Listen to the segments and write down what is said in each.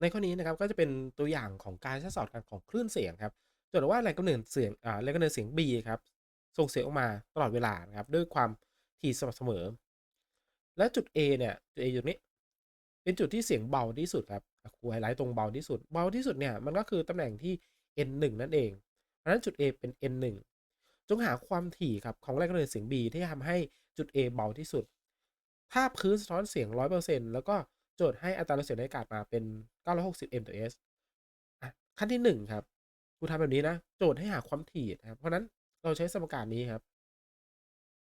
ในข้อนี้นะครับก็จะเป็นตัวอย่างของการทดสอบกันของคลื่นเสียงครับจทย์ว่าแรงกำเนิดเสียงอ่าแรงกำเนิดเสียง B ครับส่งเสียงออกมาตลอดเวลานะครับด้วยความถี่สม่ำเสมอ และจุด A เนี่ยจุด A อยู่นี้ เป็นจุดที่เสียงเบาที่สุดครับครูไฮไลท์ตรงเบาที่สุด เบาที่สุดเนี่ยมันก็คือตำแหน่งที่ N1 นั่นเองเพราะฉะนั้นจุด A เป็น N1 จงหาความถี่ครับของแรงกำเนิดเสียง B ที่ทำให้จุด A เบาที่สุด ถ้าพื้นสะท้อนเสียง 100%แล้วก็ โจทย์ให้อัตราเสียงในอากาศมาเป็น 960 m ต่อ s ขั้นที่ 1 ครับครูทำแบบนี้นะ โจทย์ให้หาความถี่นะครับ เพราะนั้นเราใช้สมการนี้ครับ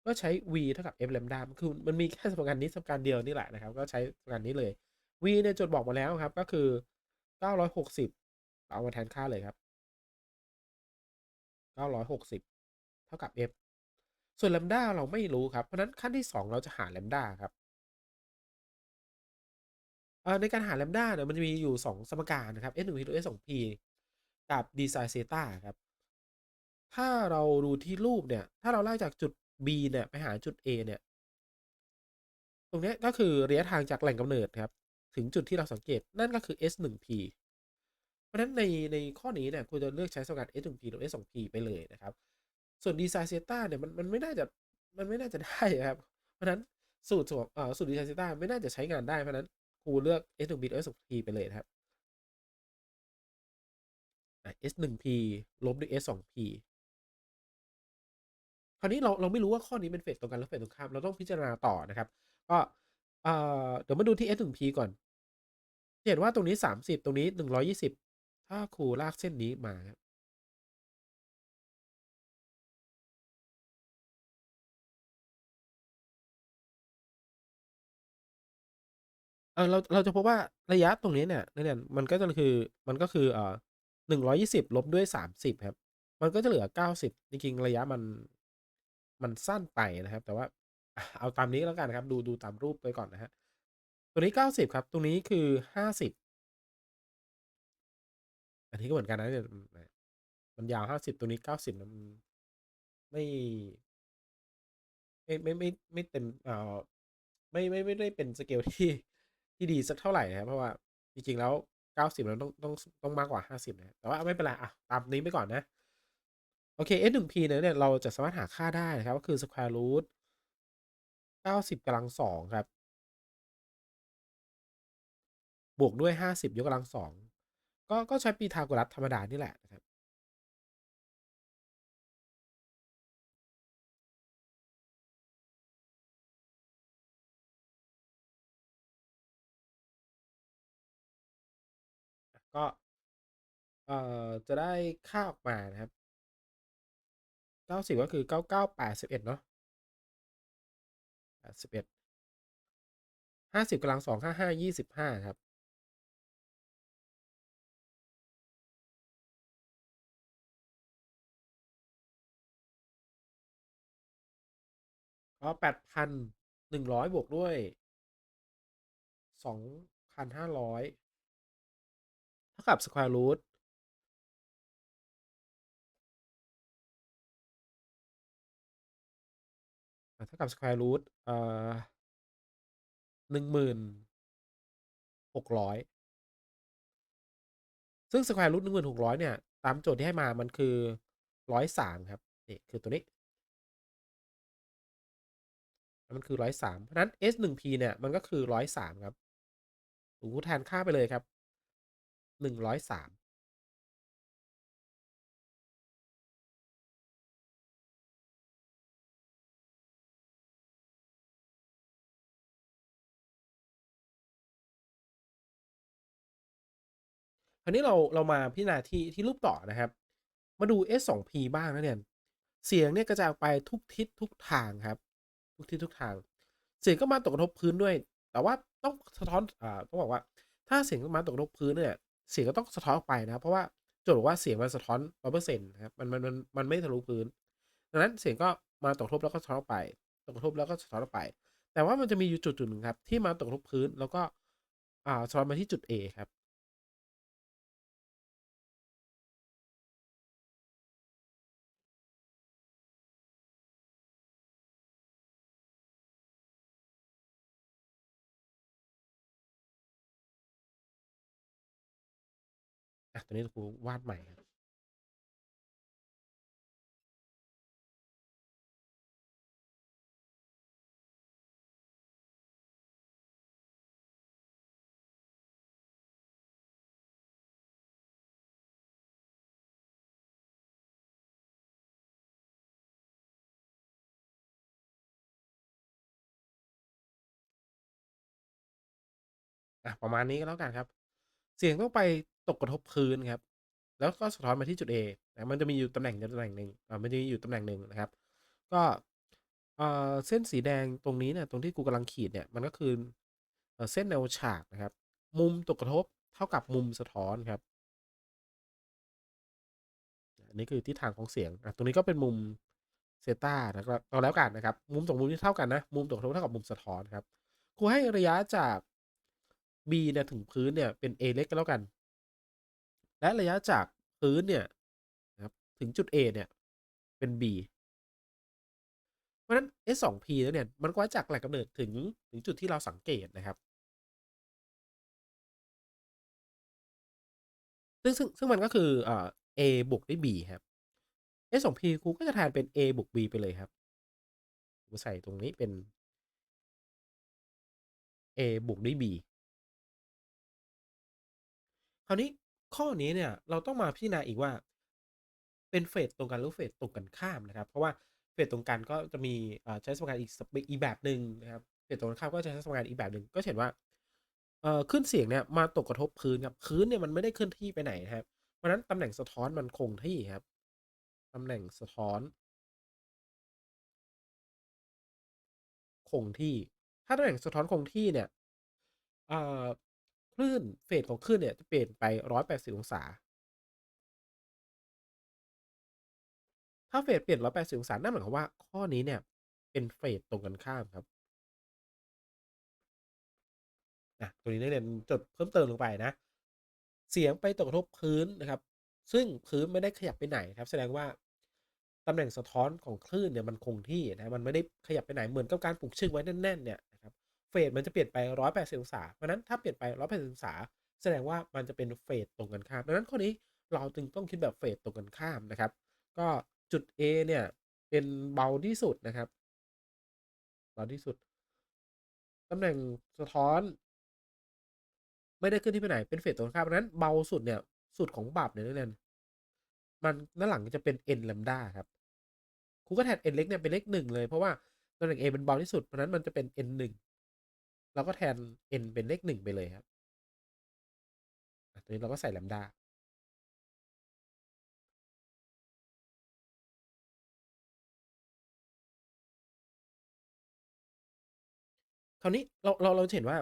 ก็ใช้ v เท่ากับ f lambda คือมันมีแค่สมการนี้สมการเดียวนี่แหละนะครับ ก็ใช้สมการนี้เลย v เนี่ยโจทย์บอกมาแล้วครับ ก็คือ 960 เอามาแทนค่าเลยครับ 960 เท่ากับ f ส่วน lambda เราไม่รู้ครับ เพราะนั้นขั้นที่ 2 เราจะหา lambda ครับ ในการหา lambda เนี่ยมันจะมีอยู่ 2 สมการนะครับ s 1 p ลบ s 2 p กับ d sin theta ครับ ถ้าเราดูที่รูปเนี่ย ถ้าเราไล่จากจุด B เนี่ยไปหาจุด A เนี่ย ตรงนี้ก็คือระยะทางจากแหล่งกำเนิดครับ ถึงจุดที่เราสังเกตนั่นก็คือ s 1 p เพราะฉะนั้นในในข้อนี้เนี่ยคุณจะเลือกใช้สมการ s 1 p ลบ s 2 p ไปเลยนะครับ ส่วน d sin theta เนี่ยมันมันไม่น่าจะมันไม่น่าจะได้ครับ เพราะฉะนั้นสูตรส่วนเอ่อสูตร d sin theta ไม่น่าจะใช้งานได้เพราะนั้น ครูเลือก s 1 p s 2 p ไปเลยครับ s 1 p ลบด้วย s 2 p คราวนี้เราเราไม่รู้ว่าข้อนี้เป็นเฟสตรงกันหรือเฟสตรงข้าม เราต้องพิจารณาต่อนะครับ ก็เดี๋ยวมาดูที่ s 1 p ก่อน เห็นว่าตรงนี้ 30 ตรงนี้ 120 ถ้าครูลากเส้นนี้มาครับ เออเราเราจะพบว่าระยะตรงนี้เนี่ยเนี่ยมันก็จะคือมันก็คือเอ่อหนึ่งร้อยยี่สิบลบด้วยสามสิบครับ มันก็จะเหลือเก้าสิบจริงๆระยะมันมันสั้นไปนะครับ แต่ว่าเอาตามนี้แล้วกันครับ ดูดูตามรูปไปก่อนนะฮะตัวนี้เก้าสิบครับ ตรงนี้คือห้าสิบอันนี้ก็เหมือนกันนะเนี่ยมันยาวห้าสิบตัวนี้เก้าสิบมันไม่ไม่ไม่ไม่ไม่เต็มเอ่อไม่ไม่ไม่ได้เป็นสเกลที่ ที่ดีสักเท่าไหร่นะครับเพราะว่าจริงๆแล้วเก้าสิบเราต้องต้องต้องมากกว่าห้าสิบนะแต่ว่าไม่เป็นไรอะตามนี้ไปก่อนนะ โอเค s 1 p เนี่ยเนี่ยเราจะสามารถหาค่าได้นะครับ ก็คือ square root 90กำลังสองครับ บวกด้วย50ยกกำลังสองก็ก็ใช้ปีทาโกรัสธรรมดานี่แหละนะครับ ก็ เอ่อ จะได้ค่าออกมานะครับ90ก็คือ9981เนาะ81 50กำลังสอง55 25ครับ ก็8,100บวกด้วย2,500 เท่ากับ square root เท่ากับ square root เอ่อหนึ่งหมื่นหกร้อยซึ่ง square root หนึ่งหมื่นหกร้อยเนี่ย ตามโจทย์ที่ให้มามันคือร้อยสามครับ นี่ คือตัวนี้ มันคือร้อยสามเพราะนั้น s 1 p เนี่ย มันก็คือร้อยสามครับหนูแทนค่าไปเลยครับ หนึ่งร้อยสามคราวนี้เราเรามาพิจารณาที่ที่รูปต่อนะครับ มาดู s 2 p บ้างนะเนี่ย เสียงเนี่ยกระจายไปทุกทิศทุกทางครับ ทุกทิศทุกทาง เสียงก็มาตกกระทบพื้นด้วย แต่ว่าต้องสะท้อนอ่าต้องบอกว่าถ้าเสียงมาตกกระทบพื้นเนี่ย เสียงก็ต้องสะท้อนออกไปนะครับเพราะว่าโจทย์บอกว่าเสียงมันสะท้อนร้อยเปอร์เซ็นต์นะครับมันมันมันมันไม่ทะลุพื้น ดังนั้นเสียงก็มาตกทบแล้วก็สะท้อนออกไปตกทบแล้วก็สะท้อนออกไป แต่ว่ามันจะมีอยู่จุดจุดหนึ่งครับที่มาตกทบพื้นแล้วก็อ่าสะท้อนมาที่จุด A ครับ ตัวนี้ครูวาดใหม่ครับอะประมาณนี้ก็แล้วกันครับ เสียงต้องไปตกกระทบพื้นครับ แล้วก็สะท้อนมาที่จุด A นะมันจะมีอยู่ตำแหน่งตำแหน่งหนึ่งอ่ามันจะมีอยู่ตำแหน่งหนึ่งนะครับ ก็เอ่อเส้นสีแดงตรงนี้เนี่ยตรงที่กูกำลังขีดเนี่ยมันก็คือเอ่อเส้นแนวฉากนะครับ มุมตกกระทบเท่ากับมุมสะท้อนครับอันนี้คือทิศทางของเสียงอะตรงนี้ก็เป็นมุมเซตานะครับเอาแล้วกันนะครับ มุมสองมุมที่เท่ากันนะ มุมตกกระทบเท่ากับมุมสะท้อนครับครูให้ระยะจาก B เนี่ยถึงพื้นเนี่ยเป็น A เล็กก็แล้วกัน และระยะจากพื้นเนี่ยนะครับถึงจุด A เนี่ยเป็น B เพราะฉะนั้น S 2 P แล้วเนี่ยมันก็จากแหล่งกำเนิดถึงถึงจุดที่เราสังเกตนะครับ ซึ่งซึ่งซึ่งมันก็คือเอ่อ A บวกด้วย B ครับ S 2 P ครูก็จะแทนเป็น A บวก B ไปเลยครับกูใส่ตรงนี้เป็น A บวกด้วย B คราวนี้ข้อนี้เนี่ยเราต้องมาพิจารณาอีกว่า เป็นเฟสตรงกันหรือเฟสตรงกันข้ามนะครับ เพราะว่าเฟสตรงกันก็จะมีใช้สมการอีกอีกแบบหนึ่งนะครับเฟสตรงกันข้ามก็จะใช้สมการอีกแบบหนึ่งก็เห็นว่าเอ่อขึ้นเสียงเนี่ยมาตกกระทบพื้นครับพื้นเนี่ยมันไม่ได้เคลื่อนที่ไปไหนนะครับเพราะฉะนั้นตำแหน่งสะท้อนมันคงที่ครับตำแหน่งสะท้อน คงที่ ถ้าตำแหน่งสะท้อนคงที่เนี่ยเอ่อ คลื่นเฟสของคลื่นเนี่ยจะเปลี่ยนไป 180 องศา ถ้าเฟสเปลี่ยน 180 องศา นั่นหมายความว่าข้อนี้เนี่ยเป็นเฟสตรงกันข้ามครับอะตัวนี้นักเรียนจดเพิ่มเติมลงไปนะ เสียงไปตกกระทบพื้นนะครับ ซึ่งพื้นไม่ได้ขยับไปไหนครับ แสดงว่าตำแหน่งสะท้อนของคลื่นเนี่ยมันคงที่นะมันไม่ได้ขยับไปไหนเหมือนกับการปลูกชึ่งไว้แน่นๆเนี่ย สมันจะเปลี่ยนไป 180 องศา เพราะนั้นถ้าเปลี่ยนไป 180 องศา แสดงว่ามันจะเป็นเฟสตรงกันข้าม ดังนั้นข้อนี้เราจึงต้องคิดแบบเฟสตรงกันข้ามนะครับ ก็จุด A เนี่ยเป็นเบาที่สุดนะครับ เบาที่สุด ตำแหน่งสะท้อน ไม่ได้ขึ้นที่ไปไหน เป็นเฟสตรงข้ามเพราะนั้นเบาสุดเนี่ย สุดของบับเนี่ยนักเรียนมันด้านหลังจะเป็น n แลมดาครับครูก็แทน n เล็กเนี่ยเป็นเลขหนึ่งเลยเพราะว่าตำแหน่ง a เป็นเบาที่สุดเพราะนั้นมันจะเป็น n หนึ่ง เราก็แทน n เป็นเลขหนึ่งไปเลยครับตัวนี้เราก็ใส่แลมดาคราวนี้เราเราเราเห็นว่า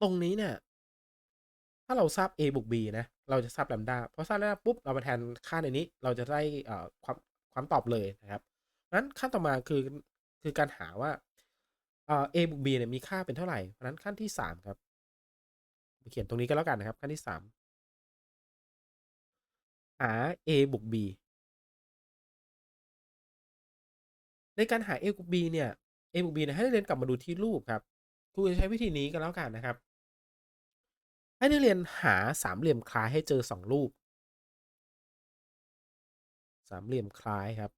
ตรงนี้เนี่ยถ้าเราทราบ a บวก b นะ เราจะทราบแลมดาพอทราบแลมดาปุ๊บ เรามาแทนค่าในนี้ เราจะได้ความความตอบเลยนะครับนั้นขั้นต่อมาคือคือการหาว่า เอ่อ a บวก b เนี่ยมีค่าเป็นเท่าไหร่ เพราะนั้นขั้นที่สามครับเขียนตรงนี้ก็แล้วกันนะครับ ขั้นที่สามหา a บวก b ในการหา a บวก b เนี่ย a บวก b เนี่ยให้นักเรียนกลับมาดูที่รูปครับครูจะใช้วิธีนี้กันแล้วกันนะครับ ให้นักเรียนหาสามเหลี่ยมคล้ายให้เจอสองรูป สามเหลี่ยมคล้ายครับ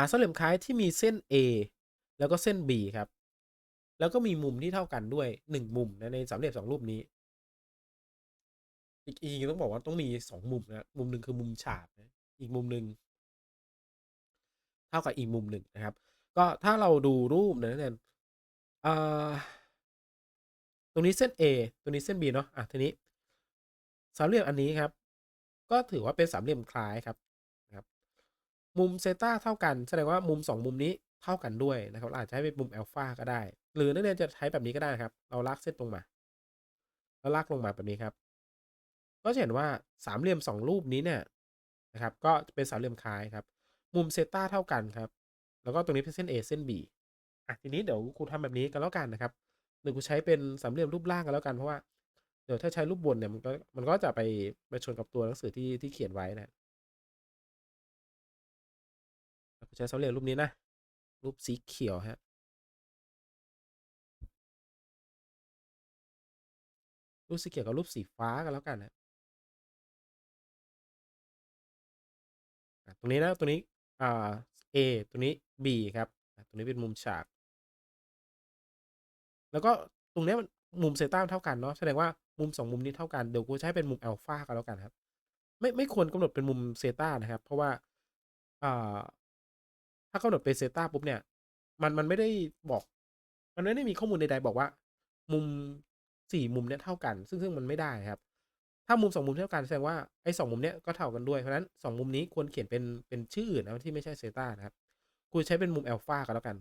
าสามเหลี่ยมคล้ายที่มีเส้น A แล้วก็เส้น B ครับ แล้วก็มีมุมที่เท่ากันด้วยหนึ่งมุมนะในสามเหลี่ยมสองรูปนี้ อีกอีกต้องบอกว่าต้องมีสองมุมนะมุมหนึ่งคือมุมฉากนะอีกมุมหนึ่งเท่ากับอีกมุมหนึ่งนะครับ ก็ถ้าเราดูรูปนะเนี่ยตรงนี้เส้น A ตรงนี้เส้น B เนาะอะทีนี้ สามเหลี่ยมอันนี้ครับ ก็ถือว่าเป็นสามเหลี่ยมคล้ายครับ มุมเซตาเท่ากัน แสดงว่ามุม 2 มุมนี้เท่ากันด้วยนะครับอาจจะให้เป็นมุมอัลฟาก็ได้ หรือนักเรียนจะใช้แบบนี้ก็ได้ครับ เราลากเส้นตรงมา แล้วลากลงมาแบบนี้ครับ ก็จะเห็นว่าสามเหลี่ยม 2 รูปนี้เนี่ยนะครับ ก็เป็นสามเหลี่ยมคล้ายครับ มุมเซตาเท่ากันครับ แล้วก็ตรงนี้เป็นเส้น A เส้น B อะทีนี้เดี๋ยวครูทำแบบนี้กันแล้วกันนะครับ หรือกูใช้เป็นสามเหลี่ยมรูปร่างกันแล้วกันเพราะว่าเดี๋ยวถ้าใช้รูปบนเนี่ยมันก็มันก็จะไปไปชนกับตัวหนังสือที่ที่เขียนไว้นะ ใช้สามเหลี่ยมรูปนี้นะ รูปสีเขียวฮะรูปสีเขียวกับรูปสีฟ้ากันแล้วกันนะตรงนี้นะตรงนี้อ่า A ตรงนี้ B ครับตรงนี้เป็นมุมฉาก แล้วก็ตรงนี้มันมุมเซต้าเท่ากันเนาะแสดงว่ามุมสองมุมนี้เท่ากันเดี๋ยวกูใช้เป็นมุมอัลฟากันแล้วกันครับ ไม่ไม่ควรกำหนดเป็นมุมเซต้านะครับ เพราะว่าอ่า ถ้ากำหนดเป็นเซต้าปุ๊บเนี่ย มันมันไม่ได้บอก มันไม่ได้มีข้อมูลใดๆบอกว่า มุมสี่มุมเนี้ยเท่ากัน ซึ่งซึ่งมันไม่ได้ครับ ถ้ามุมสองมุมเท่ากันแสดงว่าไอ้สองมุมเนี้ยก็เท่ากันด้วย เพราะฉะนั้นสองมุมนี้ควรเขียนเป็นเป็นชื่ออื่นนะที่ไม่ใช่เซต้านะครับกูใช้เป็นมุมอัลฟากันแล้วกัน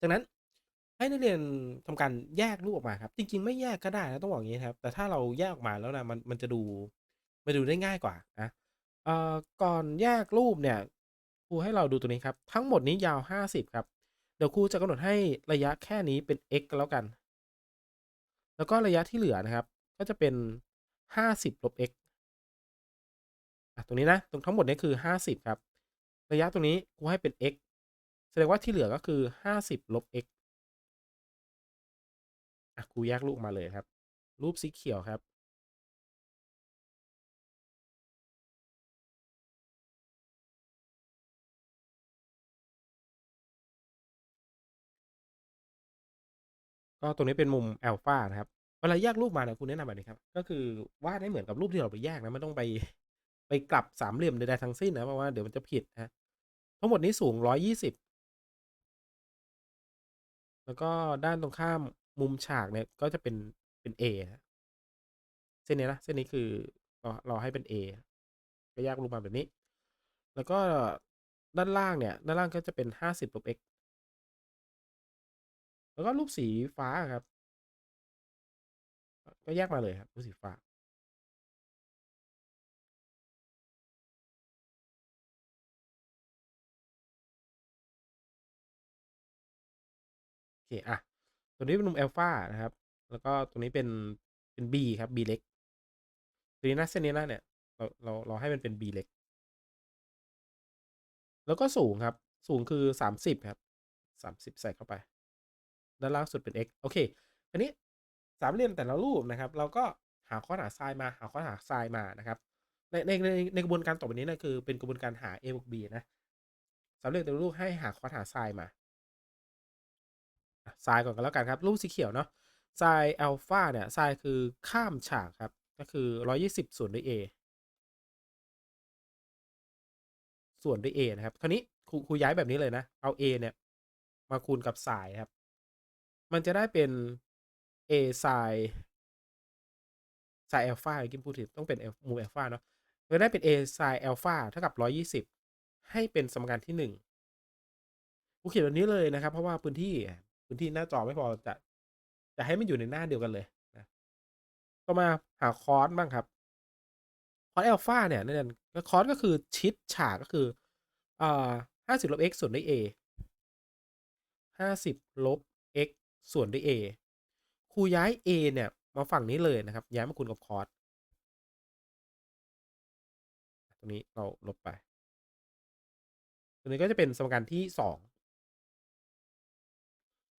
จากนั้น ให้นักเรียนทำการแยกรูปออกมาครับ จริง ๆ ไม่แยกก็ได้นะต้องบอกอย่างนี้ครับ แต่ถ้าเราแยกออกมาแล้วนะมันมันจะดูมันดูได้ง่ายกว่านะเอ่อก่อนแยกรูปเนี่ยครูให้เราดูตัวนี้ครับ ทั้งหมดนี้ยาว 50 ครับ เดี๋ยวครูจะกำหนดให้ระยะแค่นี้เป็น x แล้วกัน แล้วก็ระยะที่เหลือนะครับ ก็จะเป็น 50ลบ x อะตรงนี้นะตรงทั้งหมดนี้คือ 50 ครับ ระยะตรงนี้ครูให้เป็น x แสดงว่าที่เหลือก็คือ 50ลบ x อะครูแยกรูปมาเลยครับ รูปสีเขียวครับ ก็ตรงนี้เป็นมุมอัลฟานะครับเวลาแยกรูปมาเนี่ยคุณแนะนำแบบนี้ครับ ก็คือวาดให้เหมือนกับรูปที่เราไปแยกนะไม่ต้องไปไปกลับสามเหลี่ยมใดๆทั้งสิ้นนะเพราะว่าเดี๋ยวมันจะผิดนะทั้งหมดนี้สูง120แล้วก็ด้านตรงข้าม มุมฉากเนี่ยก็จะเป็นเป็น A นะเส้นนี้นะเส้นนี้คือเราเราให้เป็น A ก็แยกรูปมาแบบนี้ แล้วก็ด้านล่างเนี่ย ด้านล่างก็จะเป็น50ลบ x แล้วก็รูปสีฟ้าครับ ก็แยกมาเลยครับรูปสีฟ้า โอเค อะ ตัวนี้เป็นมุมอัลฟานะครับ แล้วก็ตรงนี้เป็นเป็น B ครับ B เล็กตัวนี้นะเส้นนี้นะเนี่ยเราเราเราให้มันเป็น B เล็ก แล้วก็สูงครับ สูงคือ30ครับ30ใส่เข้าไป ด้านล่างสุดเป็น x โอเค อันนี้สามเหลี่ยมแต่ละรูปนะครับ เราก็หาข้อหาไซน์มา หาข้อหาไซน์มานะครับ ในในในในกระบวนการต่อไปนี้นะคือเป็นกระบวนการหา a บวก b นะสามเหลี่ยมแต่ละรูปให้หาข้อหาไซน์มา ไซน์ก่อนกันแล้วกันครับ รูปสีเขียวเนาะไซน์อัลฟาเนี่ยไซน์คือข้ามฉากครับ ก็คือ 120 ส่วนด้วย a ส่วนด้วย a นะครับ คราวนี้ครูครูย้ายแบบนี้เลยนะ เอา a เนี่ย มาคูณกับไซน์ครับ มันจะได้เป็น a ไซน์ไซน์อัลฟากินพูดถึงต้องเป็นมูอัลฟาเนาะจะได้เป็น a ไซน์อัลฟาเท่ากับ 120 ให้เป็นสมการที่1กูเขียนแบบนี้เลยนะครับ เพราะว่าพื้นที่ พื้นที่หน้าจอไม่พอจะ จะให้มันอยู่ในหน้าเดียวกันเลยนะต่อมาหาคอร์สบ้างครับคอร์สอัลฟาเนี่ยนั่นคอร์สก็คือชิดฉากก็คืออ่าห้าสิบลบ x ส่วนด้วย a ห้าสิบลบ x ส่วนด้วย a ครูย้าย a เนี่ยมาฝั่งนี้เลยนะครับ ย้ายมาคูณกับคอร์สตรงนี้เราลบไปตัวนี้ก็จะเป็นสมการที่สอง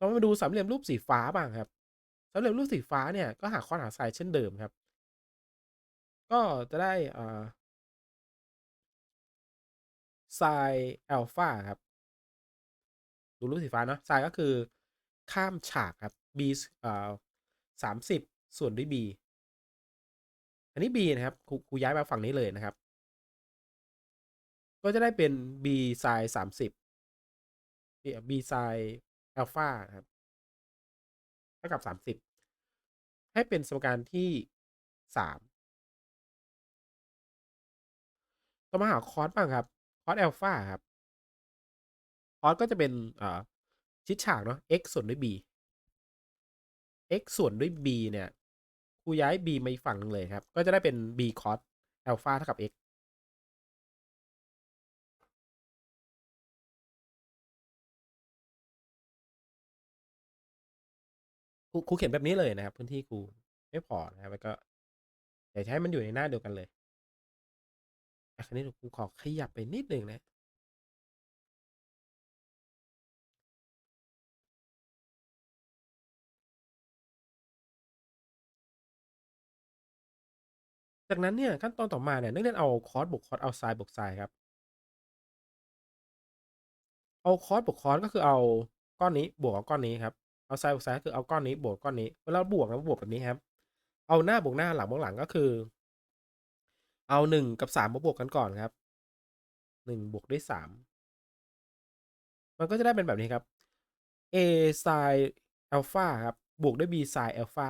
เรามาดูสามเหลี่ยมรูปสีฟ้าบ้างครับสามเหลี่ยมรูปสีฟ้าเนี่ยก็หาข้อหาไซน์เช่นเดิมครับ ก็จะได้อ่าไซน์อัลฟาครับ ดูรูปสีฟ้าเนาะไซน์ก็คือข้ามฉากครับ b อ่าสามสิบส่วนด้วย b อันนี้ b นะครับครูครูย้ายมาฝั่งนี้เลยนะครับ ก็จะได้เป็น b ไซน์สามสิบ b ไซน์ อัลฟาครับเท่ากับสามสิบให้เป็นสมการที่สามต่อมาหาคอสบ้างครับ คอสอัลฟาครับ คอสก็จะเป็นอ่าชิดฉากเนาะ x ส่วนด้วย b x ส่วนด้วย b เนี่ยครูย้าย b มาอีกฝั่งหนึ่งเลยครับ ก็จะได้เป็น b cos อัลฟาเท่ากับ x ครูครูเขียนแบบนี้เลยนะครับ พื้นที่ครูไม่พอนะครับแล้วก็อยากใช้มันอยู่ในหน้าเดียวกันเลยอันนี้ครูขอขยับไปนิดหนึ่งนะจากนั้นเนี่ยขั้นตอนต่อมาเนี่ยนักเรียนเอาคอร์สบวกคอร์สเอาทรายบวกทรายครับ เอาคอร์สบวกคอร์สก็คือเอาก้อนนี้บวกกับก้อนนี้ครับ เอาไซน์บวกไซน์คือเอาก้อนนี้บวกก้อนนี้เวลาบวกนะบวกแบบนี้ครับ เอาหน้าบวกหน้าหลังบวกหลังก็คือ เอาหนึ่งกับสามมาบวกกันก่อนครับหนึ่งบวกด้วยสามมันก็จะได้เป็นแบบนี้ครับ a sin alpha ครับ บวกด้วย b sin alpha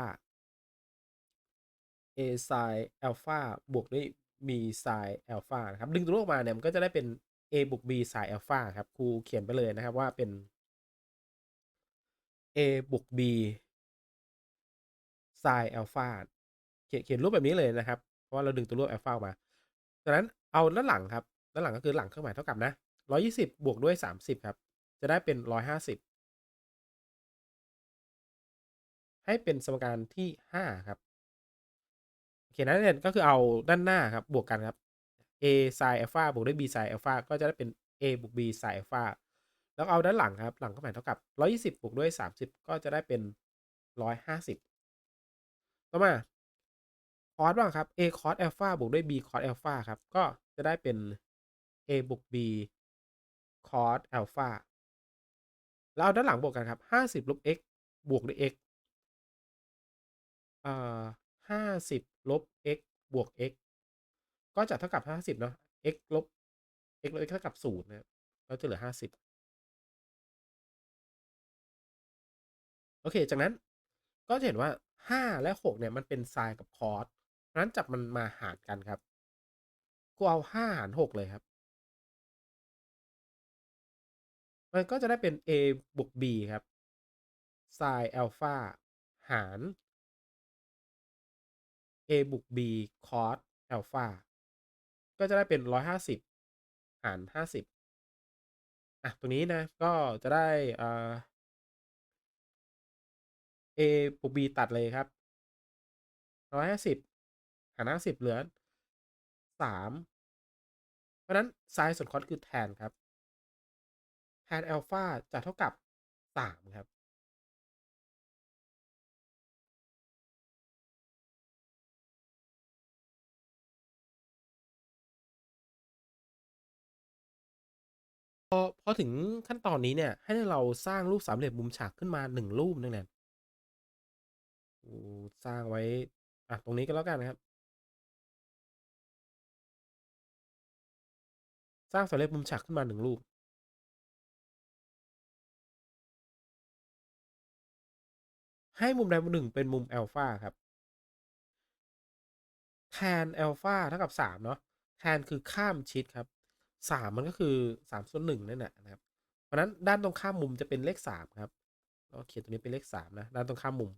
a sin alpha บวกด้วย b sin alpha นะครับ ดึงตัวเลขออกมาเนี่ยมันก็จะได้เป็น a บวก b sin alpha ครับครูเขียนไปเลยนะครับว่าเป็น a บวก b sin alpha เขียนเขียนรูปแบบนี้เลยนะครับ เพราะว่าเราดึงตัวรูป alpha มาจากนั้นเอาด้านหลังครับด้านหลังก็คือหลังเครื่องหมายเท่ากับนะ120บบวกด้วย30ครับ จะได้เป็น150ให้เป็นสมการที่5ครับโอเคนั้นเนี่ยก็คือเอาด้านหน้าครับบวกกันครับ a sin alpha บวกด้วย b sin alpha ก็จะได้เป็น a บวก b sin alpha แล้วเอาด้านหลังครับ หลังก็หมายเท่ากับร้อยี่สิบบวกด้วยสามสิบก็จะได้เป็นร้อยห้าสิบต่อมาคอสบ้างครับ a cos alpha บวกด้วย b cos alpha ครับ ก็จะได้เป็น a บวก b cos alpha แล้วเอาด้านหลังบวกกันครับ 50ลบ x บวกด้วย x เอ่อ50ลบ x บวก x ก็จะเท่ากับ 50 เนาะ x ลบ x ลบ x เท่ากับ0นะครัก็จะเหลือ 50 โอเค จากนั้นก็จะเห็นว่าห้าและหกเนี่ยมันเป็นไซน์กับคอสเพราะนั้นจับมันมาหารกันครับ กูเอาห้าหารหกเลยครับ มันก็จะได้เป็น a บวก b ครับ sin alpha หาร a บวก b cos alpha ก็จะได้เป็น 150 หาร 50 อะ ตรงนี้นะ ก็จะได้อ่า a บวก b ตัดเลยครับ150หาร50เหลือ3เพราะนั้น sin ส่วน cos คือแทนครับ แทน alpha จะเท่ากับ3ครับ พอพอถึงขั้นตอนนี้เนี่ย ให้เราสร้างรูปสามเหลี่ยมมุมฉากขึ้นมา1รูปนั่นแหละกู สร้างไว้ อะ ตรงนี้ก็แล้วกันนะครับ สร้างสาเหลี่มมุมฉากขึ้นมา1รูปให้มุมใดมุมหนึ่งเป็นมุมอัลฟาครับ แทนอัลฟาเท่ากับ3เนาะ แทนคือข้ามชิดครับ3มันก็คือ3ส่วน1นั่นแหละนะครับ เพราะนั้นด้านตรงข้ามมุมจะเป็นเลข3ครับเราเขียนตรงนี้เป็นเลข3นะ ด้านตรงข้ามมุม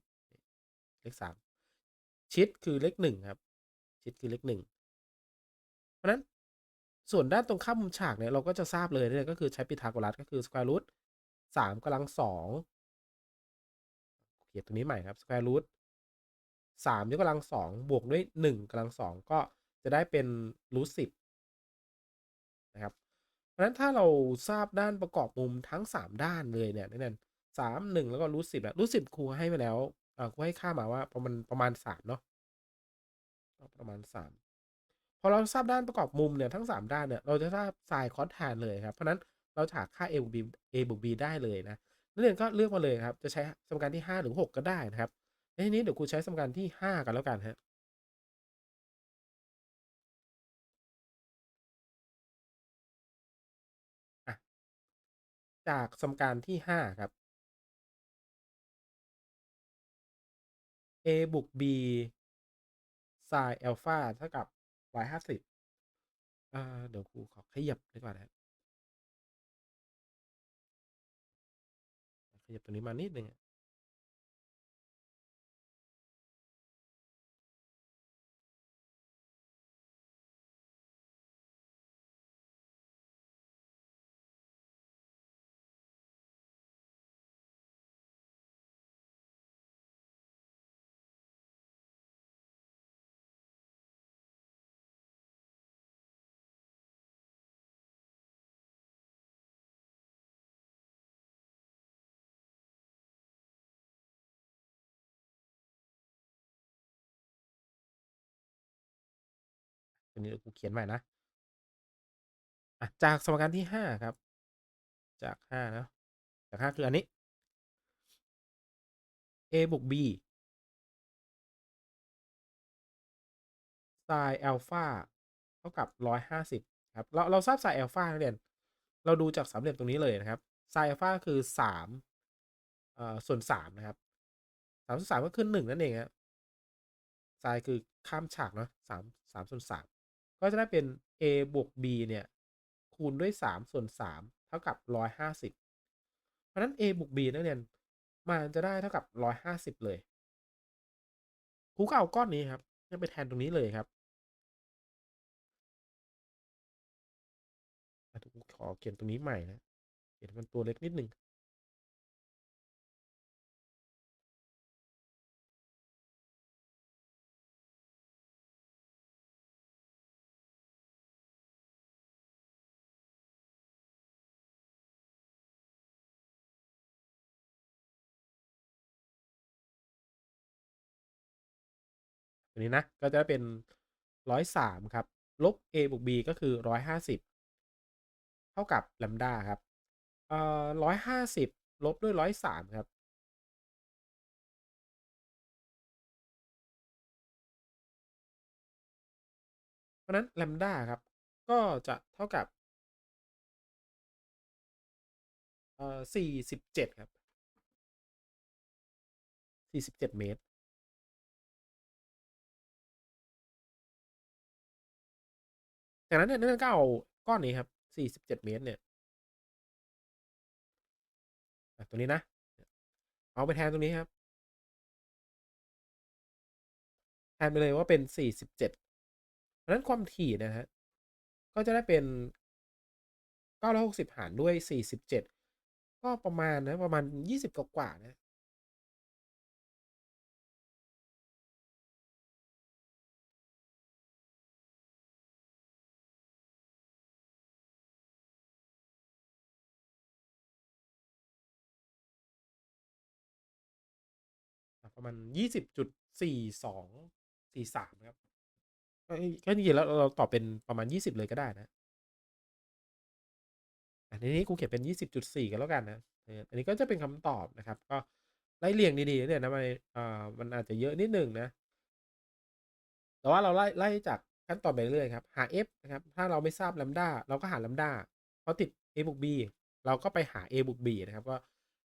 เลข3ชิดคือเลข1ครับ ชิดคือเลข1เพราะนั้นส่วนด้านตรงข้ามมุมฉากเนี่ยเราก็จะทราบเลยเนี่ยก็คือใช้พีทาโกรัสก็คือสแควร์รูทสามกำลังสองเขียนตรงนี้ใหม่ครับสแควร์รูทสามยกกำลังสองบวกด้วยหนึ่งกำลังสองก็จะได้เป็นรูทสิบนะครับเพราะฉะนั้นถ้าเราทราบด้านประกอบมุมทั้ง 3 ด้านเลยเนี่ยนั่นสามหนึ่งแล้วก็รูทสิบอะรูทสิบครูให้ไปแล้ว อ่าครูให้ค่ามาว่าประมาณประมาณสามเนาะประมาณสามพอเราทราบด้านประกอบมุมเนี่ยทั้ง3ด้านเนี่ยเราจะทราบไซน์คอสแทนเลยครับ เพราะนั้นเราจะหาค่า a บวก b a บวก b ได้เลยนะนักเรียนก็เลือกมาเลยครับ จะใช้สมการที่ 5 หรือ 6 ก็ได้นะครับในที่นี้เดี๋ยวครูใช้สมการที่ 5 กันแล้วกันฮะจากสมการที่ 5 ครับ a บวก b ไซน์เอลฟาเท่ากับ150อ่าเดี๋ยวครูขอขยับดีกว่านะขยับตรงนี้มานิดนึง ตัวนี้กูเขียนใหม่นะอะจากสมการที่ห้าครับ จากห้านะจากห้าคืออันนี้ a บวก b sin อัลฟาเท่ากับร้อยห้าสิบครับ เราเราทราบ sin อัลฟานักเรียน เราดูจากสามเหลี่ยมตรงนี้เลยนะครับ sin อัลฟาคือสามเอ่อส่วนสามนะครับสามส่วนสามก็คือหนึ่งนั่นเองครับ sin คือข้ามฉากเนาะสามสามส่วนสาม ก็จะได้เป็น a บวก b เนี่ยคูณด้วยสามส่วนสามเท่ากับร้อยห้าสิบเพราะนั้น a บวก b นักเรียนมันจะได้เท่ากับร้อยห้าสิบเลยครูก็เอาก้อนนี้ครับจะไปแทนตรงนี้เลยครับขอเขียนตรงนี้ใหม่นะเขียนมันตัวเล็กนิดหนึ่ง ตัวนี้นะก็จะเป็นร้อยสามครับลบ a บวก b ก็คือร้อยห้าสิบเท่ากับแลมดาครับเอ่อร้อยห้าสิบลบด้วยร้อยสามครับเพราะนั้นแลมดาครับ ก็จะเท่ากับเอ่อสี่สิบเจ็ดครับสี่สิบเจ็ดเมตร จากนั้นเนี่ยนักเรียนก็เอาก้อนนี้ครับ47เมตรเนี่ยตัวนี้นะ เอาไปแทนตรงนี้ครับ แทนไปเลยว่าเป็น47เพราะนั้นความถี่นะฮะก็จะได้เป็น960หารด้วย47ก็ประมาณนะประมาณ20กว่าๆนะ ประมาณ20.4243ครับก็จริงๆแล้วเราตอบเป็นประมาณ20เลยก็ได้นะอันนี้กูเขียนเป็น20.4กันแล้วกันนะอันนี้ก็จะเป็นคำตอบนะครับ ก็ไล่เรียงดีๆเนี่ยนะมันอ่ามันอาจจะเยอะนิดหนึ่งนะ แต่ว่าเราไล่ไล่จากขั้นตอนไปเรื่อยครับหา f นะครับ ถ้าเราไม่ทราบ lambda เราก็หา lambda พอติด a บวก b เราก็ไปหา a บวก b นะครับ ก็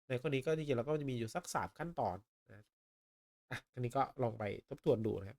ในข้อนี้ก็จริงๆเราก็จะมีอยู่สัก3ขั้นตอน อะอันนี้ก็ลองไปทบทวนดูนะครับ